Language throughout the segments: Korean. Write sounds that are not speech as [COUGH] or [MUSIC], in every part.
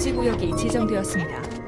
금지 구역이 지정되었습니다.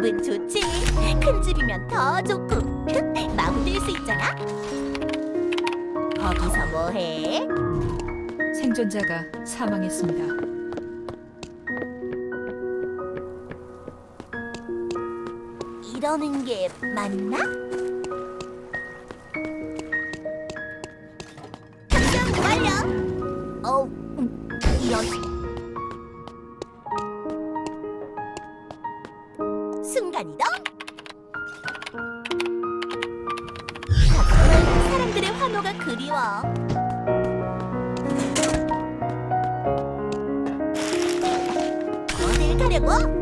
집은 좋지. 큰 집이면 더 좋고 [LAUGHS] 마구 뛸수 있잖아. 거기서 뭐해? 생존자가 사망했습니다. 이러는 게 맞나? 순간이동. 사람들의 환호가 그리워. 어딜 가려고?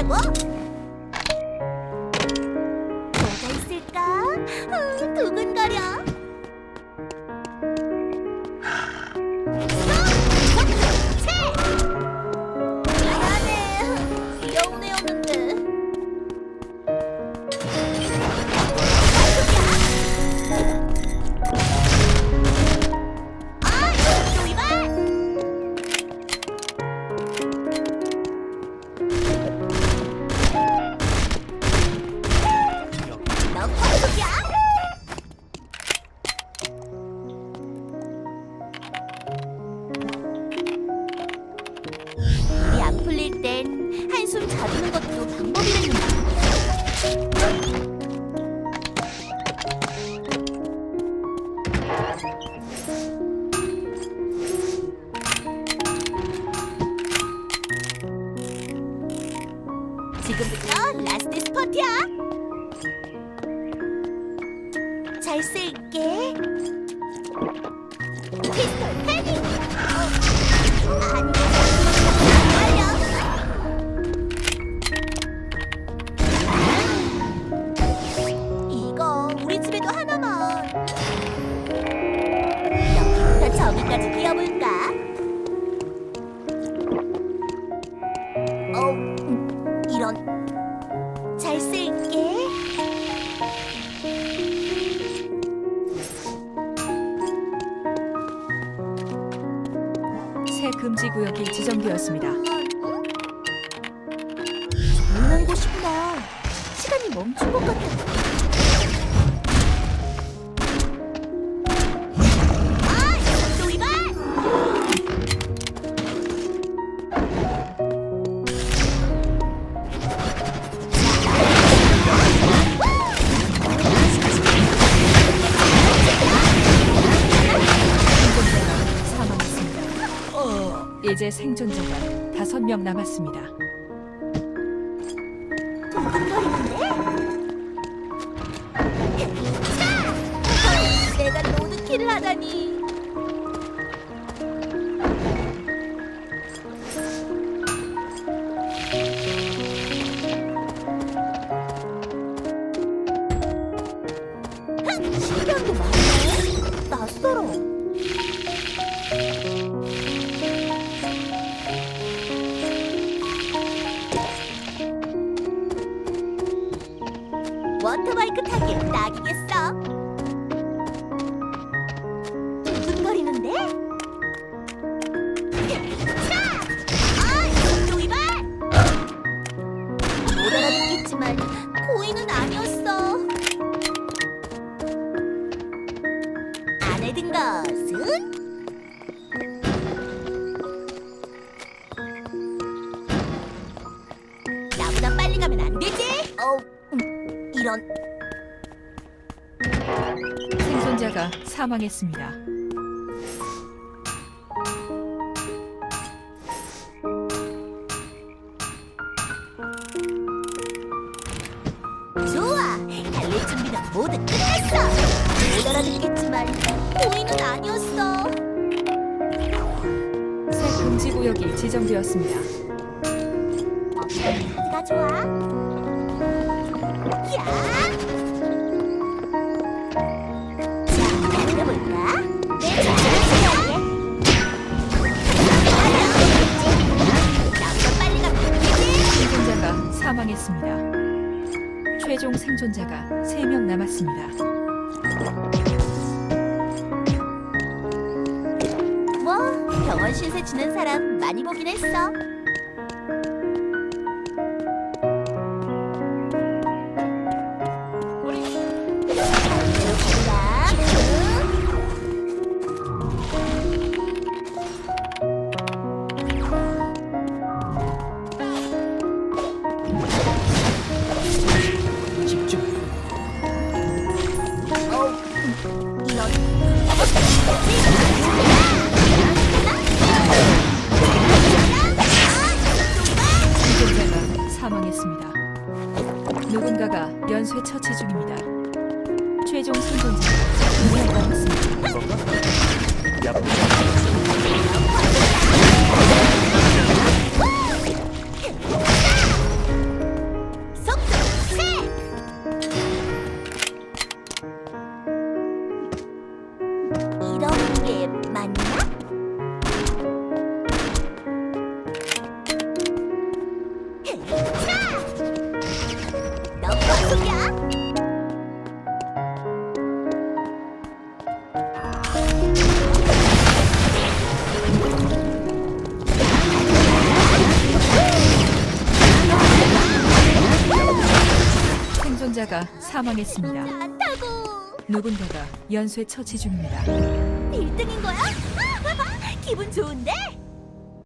어딜 가려고? 풀릴 땐 한숨 자두는 것도 방법이랬는데. 지금부터 라스트 스퍼트야. 잘 쓸게. 지정되었습니다. 조용한 곳이구나. 시간이 멈춘 것 같아. 아, 이제 생존자가 다섯 명 남았습니다. 차! 내가 로드킬을 하다니. 흥! 신기한 게 많네. 낯설어. 이런. 생존자가 사망했습니다. 좋아! 달릴 준비는 모두 끝났어! 못 알아듣겠지만 고의는 아니었어! 새 금지 구역이 지정되었습니다. 카드가 좋아? 야! 자, 달려볼까? 내 자신을 나보다 빨리 가면 안 되지? 생존자가 사망했습니다. 최종 생존자가 세명 남았습니다. 뭐 병원 신세 지는 사람 많이 보긴 했어. 처치 중입니다. 생존자가 사망했습니다. 안 타고 누군가가 연쇄 처치 중입니다. 1등인 거야? 기분 좋은데?